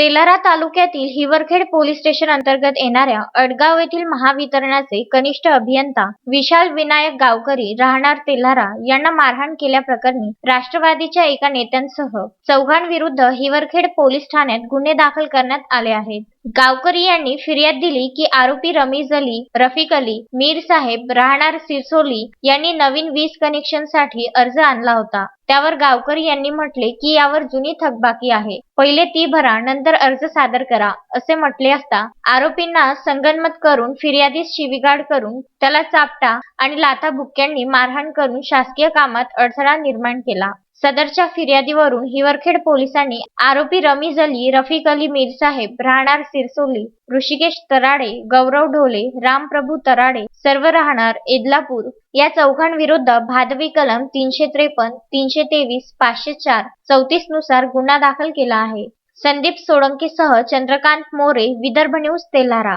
तेलारा तालुक्यातील Hiwarkhed police station अंतर्गत येणाऱ्या अडगाव येथील महावितरणाचे कनिष्ठ अभियंता विशाल विनायक गावकरी राहणार तेलारा यांना मारहाण केल्याप्रकरणी राष्ट्रवादीच्या एका नेत्यांसह चौघांविरुद्ध हिवरखेड पोलीस ठाण्यात गुन्हे दाखल करण्यात आले आहेत. गावकरी यांनी फिर्याद दिली की आरोपी रमीज अली रफिक अली मीर साहेब राहणार सिरसोली यांनी नवीन वीज कनेक्शनसाठी अर्ज आणला होता. त्यावर गावकर यांनी म्हटले की यावर जुनी थकबाकी आहे. पहिले ती भरा नंतर अर्ज सादर करा असे म्हटले असता आरोपींना संगनमत करून फिर्यादीस शिवीगाड करून त्याला चापटा आणि लाथा बुक्क्यांनी मारहाण करून शासकीय कामात अडथळा निर्माण केला. सदरच्या फिर्यादीवरून हिवरखेड पोलिसांनी आरोपी रमीज अली रफिक अली मीरसाहेब राहणार सिरसोली ऋषिकेश तराडे गौरव ढोले रामप्रभू तराडे सर्व राहणार एदलापूर या चौघांविरुद्ध भादवी कलम तीनशे त्रेपन्न तीनशे तेवीस पाचशे चार चौतीसनुसार गुन्हा दाखल केला आहे. संदीप सोळंकेसह चंद्रकांत मोरे विदर्भ न्यूज तेलारा.